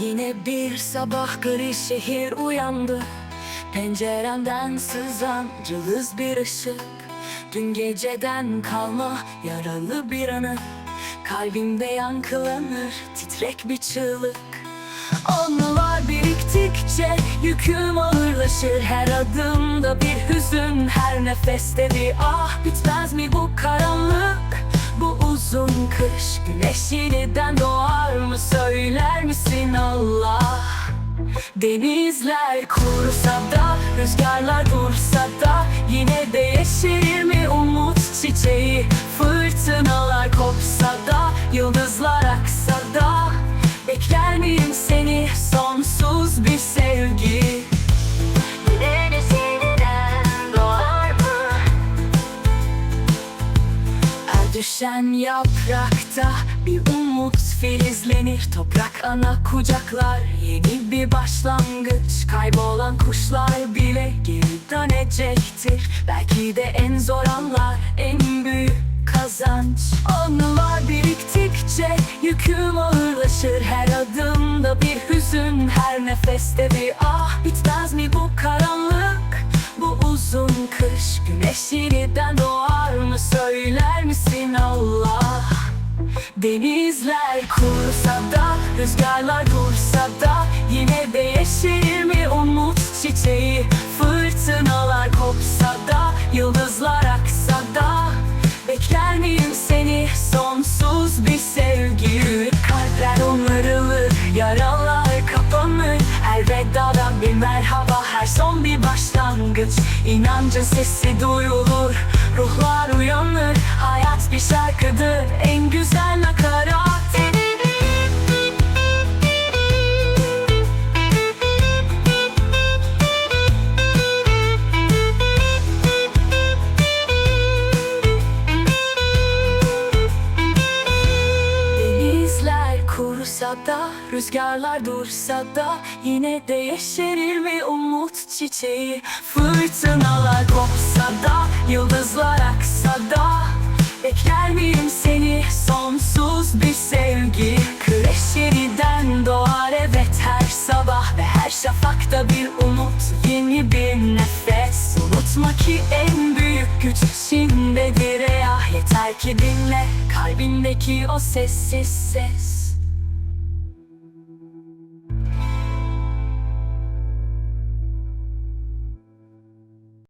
Yine bir sabah gri şehir uyandı. Penceremden sızan cılız bir ışık. Dün geceden kalma yaralı bir anı. Kalbimde yankılanır titrek bir çığlık. Anılar biriktikçe yüküm ağırlaşır. Her adımda bir hüzün, her nefeste bir ah. Bitmez mi bu karanlık, uzun kış Güneş yeniden doğar mı? Söyler misin Allah? Denizler kurusa da, rüzgarlar dursa da Yine de yeşerir mi düşen yaprakta bir umut filizlenir. Toprak ana kucaklar yeni bir başlangıç. Kaybolan kuşlar bile geri dönecektir. Belki de en zor anlar en büyük kazanç. Anılar biriktikçe yüküm ağırlaşır. Her adımda bir hüzün her nefeste bir ah. Bitmez mi bu karanlık bu uzun kış? Güneş yeniden doğar mı söyler misin Allah? Denizler kurusa da Rüzgarlar dursa da Yine de yeşerir mi umut çiçeği? Fırtınalar kopsa da Yıldızlar aksa da. Bekler miyim seni? Sonsuz bir sevgi. Kalpler onarılır Yaralar kapanır. Her vedadan bir merhaba Her son bir başlangıç. İnancın sesi duyulur Ruhlar uyanır Hayat bir şarkıdır En güzel nakarat. Denizler kurusa da, rüzgarlar dursa da Yine de yeşerir mi umut çiçeği? Fırtınalar kopsa da, yıldızlar aksa da Bekler miyim seni? Sonsuz bir sevgi Güneş yeniden doğar evet her sabah Ve her şafakta bir umut, yeni bir nefes. Unutma ki en büyük güç içindedir ya Yeter ki dinle kalbindeki o sessiz ses